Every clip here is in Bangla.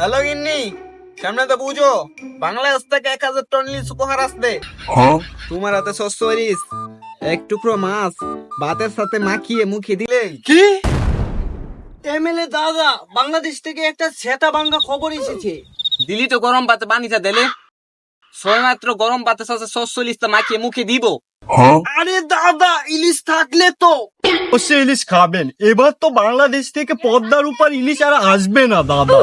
হ্যালো গিন্নি সামনে তো বুঝো বাংলাদেশ থেকে এক হাজার টন ইলিশ উপহার আসবে। তোমার হাতে শস্য ইলিশ এক টুকরো মাছ ভাতের সাথে মাখিয়ে মুখে দিলেই কি? এমএলএ দাদা বাংলাদেশ থেকে একটা সেটা বাঙ্গা খবর এসেছে। দিলি তো গরম ভাতে পানিটা দিলে ছয় মাত্র গরম ভাতের সাথে শস্য লিস্তা মাখিয়ে মুখে দিব। আরে দাদা ইলিশ থাকলে তো। অবশ্যই ইলিশ খাবেন। এবার তো বাংলাদেশ থেকে পদ্মার উপর ইলিশ আর আসবে না দাদা।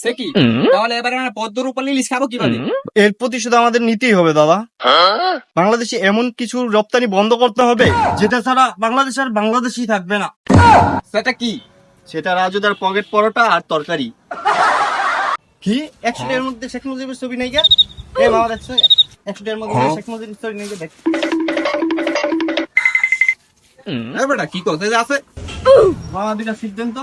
সে কি? তাহলে এবারে আমরা পদ্মর উপর ইলিশ খাব কীভাবে? এর প্রতিশোধ আমাদের নিতেই হবে দাদা। বাংলাদেশে এমন কিছু রপ্তানি বন্ধ করতে হবে যেটা ছাড়া বাংলাদেশ আর বাংলাদেশই থাকবে না। সেটা কি? সেটা রাজুদার পকেট পরোটা আর তরকারি। কি? একশো টাকার মধ্যে শেখ মুজিবের ছবি নাই গা? এ মামা দেখছ একশো টাকার মধ্যে শেখ মুজিবের ছবি নেই গা দেখ। বেটা কি করতে আছে মামা দুটা সিদ্ধান্ত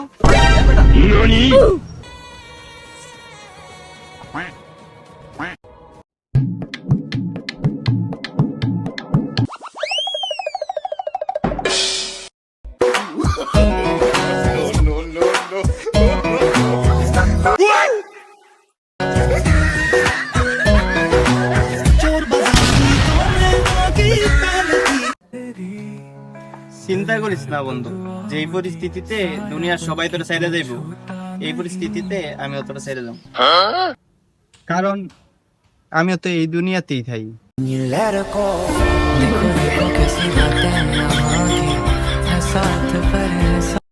চিন্তা করিস না, বন্ধু। যে এই পরিস্থিতিতে দুনিয়ার সবাই তোরা সাইডে যাইব, এই পরিস্থিতিতে আমি অতটা সাইডে যাব। কারণ আমিও তো এই দুনিয়াতেই থাই।